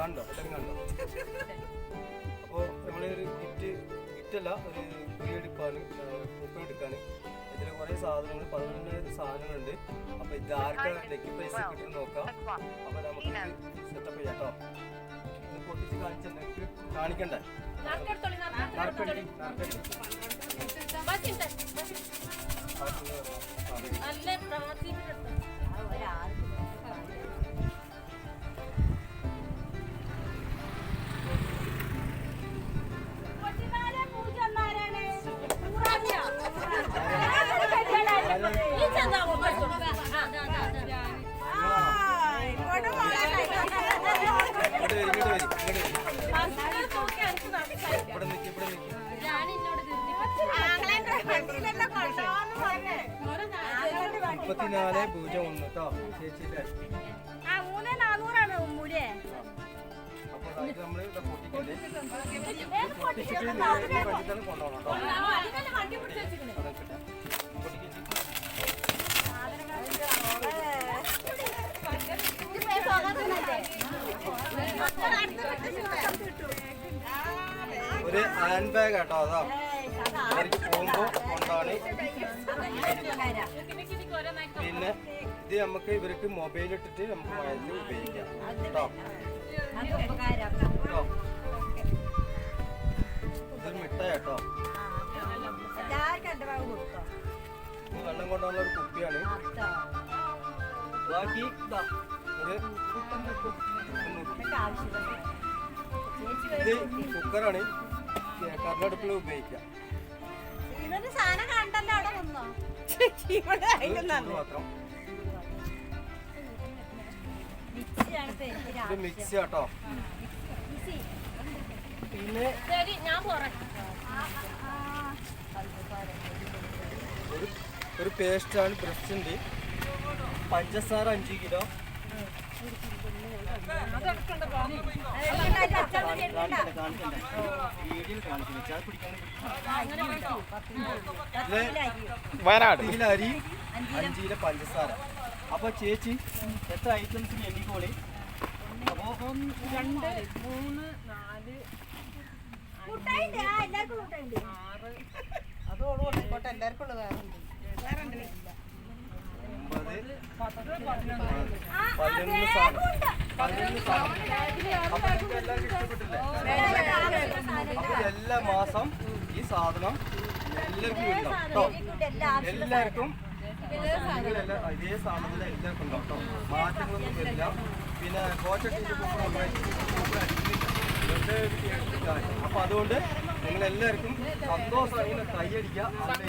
കണ്ടോ? എല്ലാവരും കണ്ടോ? അപ്പോൾ നമ്മളൊരു ഗിഫ്റ്റ് ഗിഫ്റ്റല്ല ഒരു കുഴി എടുക്കാൻ പൂക്കൾ എടുക്കാൻ ഇതിൽ കുറേ സാധനങ്ങൾ പതിനൊന്ന് സാധനങ്ങളുണ്ട്. അപ്പോൾ ഇത് ആർക്കാണ് ലക്കി പൈസ കിട്ടുന്നത് നോക്കാം. അപ്പോൾ നമുക്ക് സെറ്റപ്പ് ചെയ്യാം കേട്ടോ ഇത് പൊട്ടിച്ച് കാണിച്ചിട്ട് കാണിക്കണ്ടേ? നാർക്കടി. നാർക്കടി. നല്ല പ്രാർത്ഥിക്കുന്നു മുപ്പത്തിനാല് പൂജ്യം ഒന്ന് കേട്ടോ ചേച്ചിയില്ലേ അപ്പോൾ ഇത് ഒരു ഹാൻഡ് ബാഗ് കേട്ടോ അതാ. അവർക്ക് പോകുമ്പോൾ കൊണ്ടാണ്. പിന്നെ ഇത് നമുക്ക് ഇവർക്ക് മൊബൈൽ ഇട്ടിട്ട് നമുക്ക് വയസ്സിൽ ഉപയോഗിക്കാം. കേട്ടോ? കേട്ടോ? ഇതൊരു മിഠായി കേട്ടോ വെള്ളം കൊണ്ടുള്ള ഒരു കുപ്പിയാണ്. ബാക്കി ഇത് കുക്കറാണ്. കർണടുപ്പിൽ ഉപയോഗിക്കാം സാധനം കണ്ടല്ലോ അവിടെ നിന്നോ? ഇവിടെ ഇത് ചൂട് മാത്രം. ഇത് മിക്സി കേട്ടോ. പിന്നെ ഒരു പേസ്റ്റാണ് ഉണ്ട്. പഞ്ചസാര അഞ്ച് കിലോ. വയനാട്. അരി അഞ്ചിലെ കിലോ പഞ്ചസാര. അപ്പൊ ചേച്ചി എത്ര ഐറ്റംസ് എണ്ണിക്കോളി അപ്പോ മൂന്ന് ആ എല്ലാവർക്കും കൂട്ടായിണ്ട് ഒമ്പത് പതിനൊന്ന് സാധനം പതിനൊന്ന് എല്ലാ മാസം ഈ സാധനം എല്ലാവർക്കും ഉണ്ടാവും എല്ലാവർക്കും ഇതേ സാധനത്തിൽ എല്ലാവർക്കും ഉണ്ടാവും കേട്ടോ. മാറ്റങ്ങളൊന്നും വരില്ല. പിന്നെ കോച്ചൊക്കെ അപ്പൊ അതുകൊണ്ട് നിങ്ങൾ എല്ലാവർക്കും സന്തോഷമായി കൈയടിക്കുക ഓക്കെ?